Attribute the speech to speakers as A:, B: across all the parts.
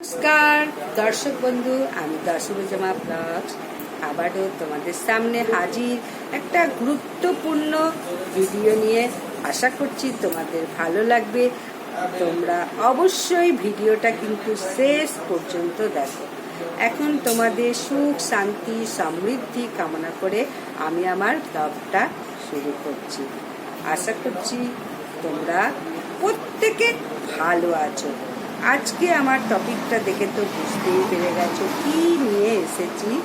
A: নমস্কার, দর্শক বন্ধু, আমি দর্শক দর্শকজামা ব্লগস আবারও তোমাদের সামনে হাজির একটা গুরুত্বপূর্ণ ভিডিও নিয়ে আশা করছি তোমাদের ভালো লাগবে। তোমরা অবশ্যই ভিডিওটা কিন্তু শেষ পর্যন্ত দেখো। এখন তোমাদের সুখ, শান্তি, সমৃদ্ধি কামনা করে আমি আমার ব্লগটা শুরু করছি। আশা করছি তোমরা প্রত্যেকে ভালো আছো। আজকে আমার টপিকটা দেখে তো বুঝতেই পেরে গেছো। কি নিয়ে এসেছি?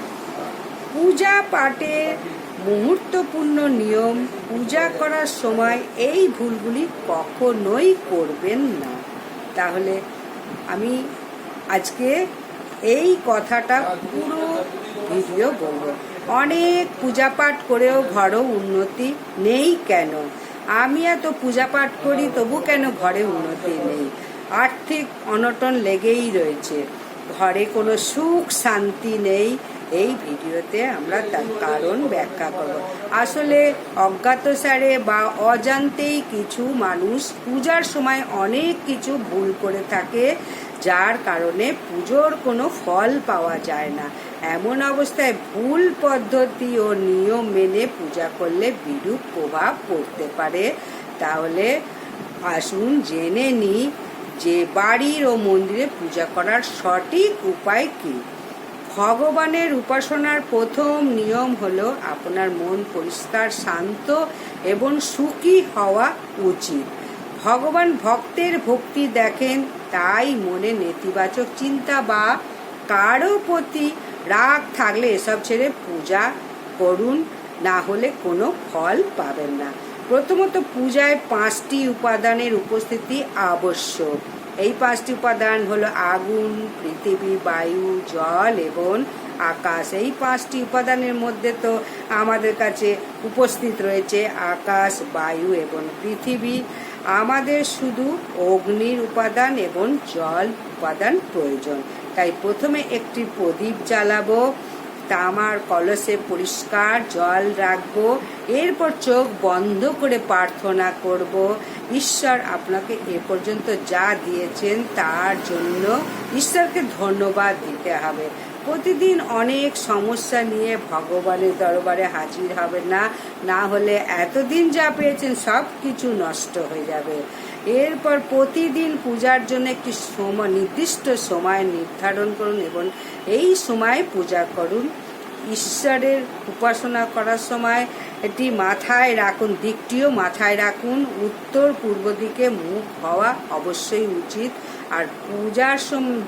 A: পূজা পাঠের মুহূর্তপূর্ণ নিয়ম, পূজা করার সময় এই ভুলগুলি কখনোই করবেন না। তাহলে আমি আজকে এই কথাটা পুরো ভিডিও বলব। অনেক পূজা পাঠ করেও ঘরও উন্নতি নেই কেন? আমি এত পূজা পাঠ করি, তবু কেন ঘরে উন্নতি নেই? আর্থিক অনটন লেগেই রয়েছে। ঘরে কোনো সুখ শান্তি নেই। এই ভিডিওতে আমরা তার কারণ ব্যাখ্যা করব। আসলে অজ্ঞাতসারে বা অজান্তেই কিছু মানুষ পূজার সময় অনেক কিছু ভুল করে থাকে, যার কারণে পুজোর কোনো ফল পাওয়া যায় না। এমন অবস্থায় ভুল পদ্ধতি ও নিয়ম মেনে পূজা করলে বিরূপ প্রভাব পড়তে পারে। তাহলে আসুন জেনে নিই যে বাড়ির ও মন্দিরে পূজা করার সঠিক উপায় কি? ভগবানের উপাসনার প্রথম নিয়ম হলো আপনার মন পরিষ্কার, শান্ত এবং সুখী হওয়া উচিত। ভগবান ভক্তের ভক্তি দেখেন, তাই মনে নেতিবাচক চিন্তা বা কারও প্রতি রাগ থাকলে এসব ছেড়ে পূজা করুন, না হলে কোনো ফল পাবেন না। প্রথমত পূজায় পাঁচটি উপাদানের উপস্থিতি আবশ্যক। এই পাঁচটি উপাদান হলো আগুন, পৃথিবী, বায়ু, জল এবং আকাশ। এই পাঁচটি উপাদানের মধ্যে তো আমাদের কাছে উপস্থিত রয়েছে আকাশ, বায়ু এবং পৃথিবী। আমাদের শুধু অগ্নির উপাদান এবং জল উপাদান প্রয়োজন। তাই প্রথমে একটি প্রদীপ জ্বালাবো। তামার কলসে পরিষ্কার জল রাখব, এরপর চোখ বন্ধ করে প্রার্থনা করব। ঈশ্বর আপনাকে এ পর্যন্ত যা দিয়েছেন তার জন্য ঈশ্বরকে ধন্যবাদ দিতে হবে। প্রতিদিন অনেক সমস্যা নিয়ে ভগবানের দরবারে হাজির হবে না। না হলে এতদিন যা পেয়েছেন সব কিছু নষ্ট হয়ে যাবে। এরপর প্রতিদিন পূজার জন্য একটি সময় নির্দিষ্ট সময় নির্ধারণ করুন এবং এই সময় পূজা করুন। ঈশ্বরের উপাসনা করার সময় এটি মাথায় রাখুন, দিকটিও মাথায় রাখুন। উত্তর পূর্ব দিকে মুখ হওয়া অবশ্যই উচিত। আর পূজার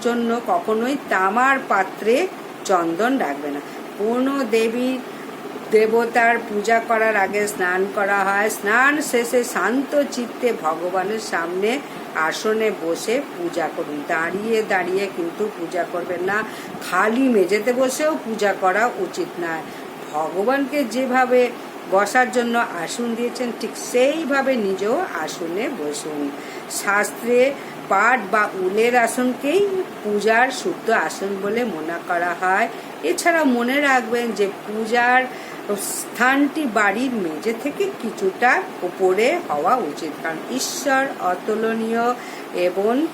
A: জন্য কখনোই তামার পাত্রে চন্দন রাখবে না। কোনো দেবীর দেবতার পূজা করার আগে স্নান করা হয়। স্নান শেষে শান্ত চিত্তে ভগবানের সামনে আসনে বসে পূজা করুন। দাঁড়িয়ে দাঁড়িয়ে কিন্তু পূজা করবেন না। খালি মেঝেতে বসেও পূজা করা উচিত নয়। ভগবানকে যেভাবে বসার জন্য আসন দিয়েছেন, ঠিক সেইভাবে নিজেও আসনে বসুন। শাস্ত্রে পাট বা উলের আসনকেই পূজার শুদ্ধ আসন বলে মনে করা হয়। এছাড়া মনে রাখবেন যে পূজার স্থানটি বাড়ির মেঝে থেকে কিছুটা উপরে হওয়া উচিত, কারণ ঈশ্বর অতুলনীয় এবং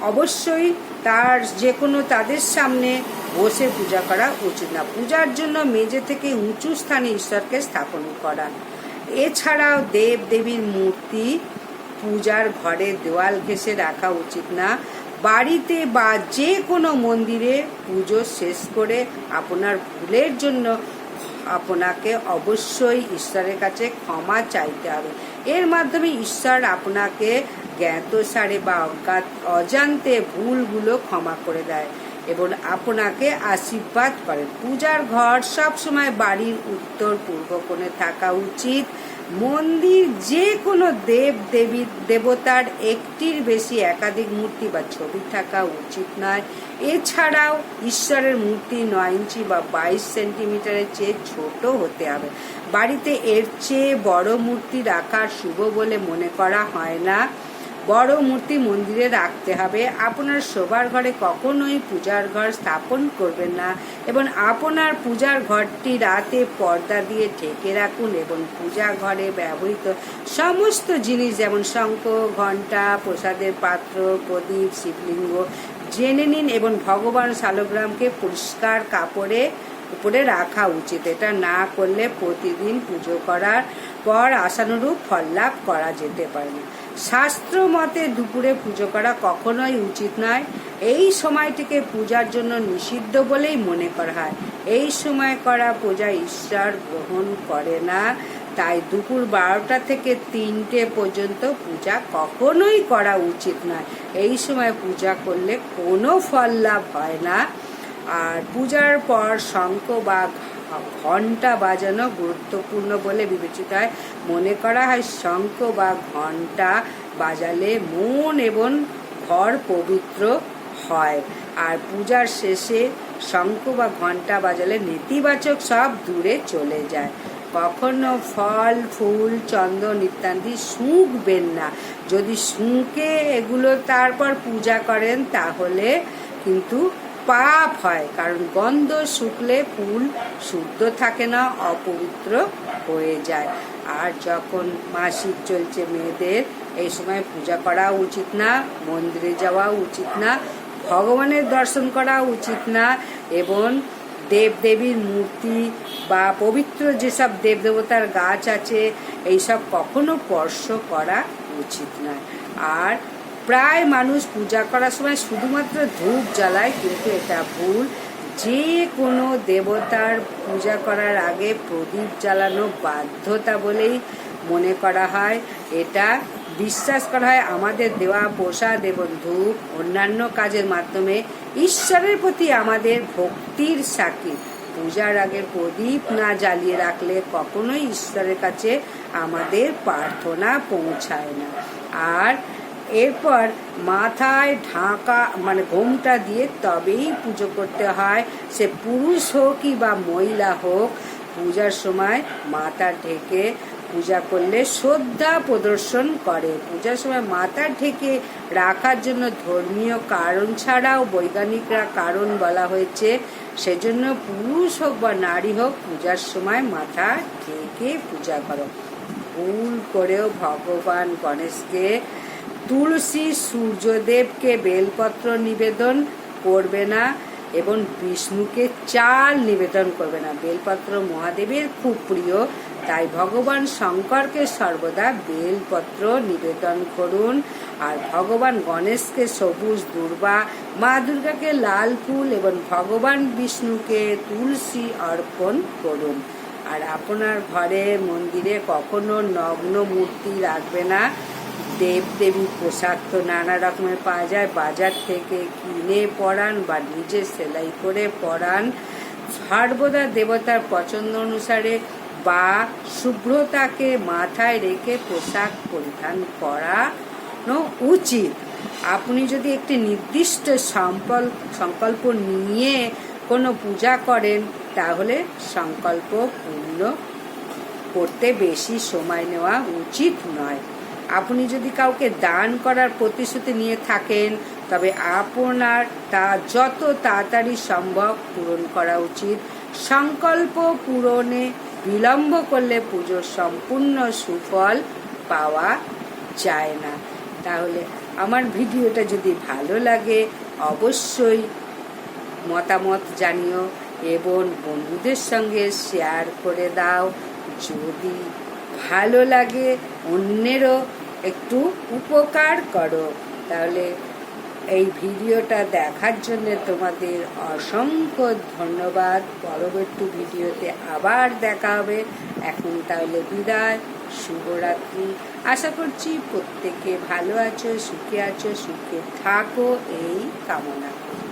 A: অবশ্যই তার যে কোনো তাদের সামনে বসে পূজা করা উচিত না। পূজার জন্য মেঝে থেকে উঁচু স্থানে ঈশ্বরকে স্থাপন করা। এছাড়াও দেব দেবীর মূর্তি পূজার ঘরে দেওয়াল ঘেসে রাখা উচিত না। বাড়িতে বা যে কোনো মন্দিরে পুজো শেষ করে আপনার ভুলের জন্য আপনাকে অবশ্যই ঈশ্বরের কাছে ক্ষমা চাইতে হবে। এর মাধ্যমে ঈশ্বর আপনাকে জ্ঞাত সারে বা অজ্ঞাত, অজান্তে ভুলগুলো ক্ষমা করে দেয় এবং আপনাকে আশীর্বাদ করেন। পূজার ঘর সবসময় বাড়ির উত্তর পূর্ব কোণে থাকা উচিত। মন্দির যে কোনো দেব, দেবী, দেবতার একটির বেশি একাধিক মূর্তি বা ছবি থাকা উচিত নয়। এছাড়াও ঈশ্বরের মূর্তি নয় ইঞ্চি বা বাইশ সেন্টিমিটারের চেয়ে ছোট হতে হবে। বাড়িতে এর চেয়ে বড় মূর্তি রাখা শুভ বলে মনে করা হয় না। বড় মূর্তি মন্দিরে রাখতে হবে। আপনার শোবার ঘরে কখনোই পূজার ঘর স্থাপন করবেন না এবং আপনার পূজার ঘরটি রাতে পর্দা দিয়ে ঢেকে রাখুন এবং পূজা ঘরে ব্যবহৃত সমস্ত জিনিস যেমন শঙ্খ, ঘণ্টা, প্রসাদের পাত্র, প্রদীপ, শিবলিঙ্গ জেনে নিন এবং ভগবান শালগ্রামকে পরিষ্কার কাপড়ে উপরে রাখা উচিত। এটা না করলে প্রতিদিন পুজো করার পর আশানুরূপ ফল লাভ করা যেতে পারে। না শাস্ত্র মতে দুপুরে পুজো করা কখনোই উচিত নয়। এই সময়টিকে পূজার জন্য নিষিদ্ধ বলেই মনে করা হয়। এই সময় করা পূজা ঈশ্বর গ্রহণ করে না। তাই দুপুর বারোটা থেকে তিনটে পর্যন্ত পূজা কখনোই করা উচিত নয়। এই সময় পূজা করলে কোনো ফল লাভ হয় না। আর পূজার পর শঙ্খ বা ঘণ্টা বাজানো গুরুত্বপূর্ণ বলে বিবেচিত হয় মনে করা হয়, শঙ্খ বা ঘণ্টা বাজালে মন এবং ঘর পবিত্র হয়। আর পূজার শেষে শঙ্খ বা ঘণ্টা বাজালে নেতিবাচক সব দূরে চলে যায়। কখনো ফল, ফুল, চন্দন ইত্যাদি শুঁকবেন না। যদি শুঁকে এগুলো তারপর পূজা করেন, তাহলে কিন্তু পাপ হয়, কারণ গন্ধ শুকলে ফুল শুদ্ধ থাকে না, অপবিত্র হয়ে যায়। আর যখন মাসিক চলছে মেয়েদের, এই সময় পূজা করা উচিত না, মন্দিরে যাওয়া উচিত না, ভগবানের দর্শন করা উচিত না, এবং দেবদেবীর মূর্তি বা পবিত্র যেসব দেবদেবতার গাছ আছে, এইসব কখনো স্পর্শ করা উচিত নয়। আর প্রায় মানুষ পূজা করার সময় শুধুমাত্র ধূপ জ্বালায়, কিন্তু এটা ভুল। যে কোনো দেবতার পূজা করার আগে প্রদীপ জ্বালানো বাধ্যতা বলেই মনে করা হয়। এটা বিশ্বাস করা হয় আমাদের দেওয়া প্রসাদ এবং ধূপ অন্যান্য কাজের মাধ্যমে ঈশ্বরের প্রতি আমাদের ভক্তির সাক্ষী। পূজার আগে প্রদীপ না জ্বালিয়ে রাখলে কখনোই ঈশ্বরের কাছে আমাদের প্রার্থনা পৌঁছায় না। আর এরপর মাথায় ঢাকা মানে ঘোমটা দিয়ে তবেই পুজো করতে হয়। সে পুরুষ হোক বা মহিলা হোক, পূজার সময় মাথা ঢেকে পূজা করলে শ্রদ্ধা প্রদর্শন করে। পূজার সময় মাথা ঢেকে রাখার জন্য ধর্মীয় কারণ ছাড়াও বৈজ্ঞানিকরা কারণ বলা হয়েছে। সেজন্য পুরুষ হোক বা নারী হোক, পূজার সময় মাথা ঢেকে পূজা করো। ভুল করেও ভগবান গণেশকে তুলসী সূর্যদেবকে বেলপত্র নিবেদন করবে না এবং বিষ্ণুকে চাল নিবেদন করবে না। বেলপত্র মহাদেবের খুব প্রিয়, তাই ভগবান শঙ্করকে সর্বদা বেলপত্র নিবেদন করুন। আর ভগবান গণেশকে সবুজ দুর্বা, মা দুর্গাকে লাল ফুল এবং ভগবান বিষ্ণুকে তুলসী অর্পণ করুন। আর আপনার ঘরে, মন্দিরে কখনো নগ্ন মূর্তি রাখবে না। দেব দেবী পোশাক তো নানা রকমের পাওয়া যায়। বাজার থেকে কিনে পরান বা নিজে সেলাই করে পরান সর্বদা দেবতার পছন্দ অনুসারে বা শুভ্রতাকে মাথায় রেখে পোশাক পরিধান করানো উচিত। আপনি যদি একটি নির্দিষ্ট সংকল্প নিয়ে কোনো পূজা করেন, তাহলে সংকল্প পূর্ণ করতে বেশি সময় নেওয়া উচিত নয়। আপনি যদি কাউকে দান করার প্রতিশ্রুতি নিয়ে থাকেন, তবে আপনার তা যত তাড়াতাড়ি সম্ভব পূরণ করা উচিত। সংকল্প পূরণে বিলম্ব করলে পুজোর সম্পূর্ণ সুফল পাওয়া যায় না। তাহলে আমার ভিডিওটা যদি ভালো লাগে, অবশ্যই মতামত জানিও এবং বন্ধুদের সঙ্গে শেয়ার করে দাও। যদি ভালো লাগে, অন্যেরও একটু উপকার করো। তাহলে এই ভিডিওটা দেখার জন্য তোমাদের অসংখ্য ধন্যবাদ। পরবর্তী ভিডিওতে আবার দেখা হবে। এখন তাহলে বিদায়, শুভরাত্রি। আশা করছি প্রত্যেকে ভালো আছো, সুখে আছো, সুখে থাকো। এই কামনা করি।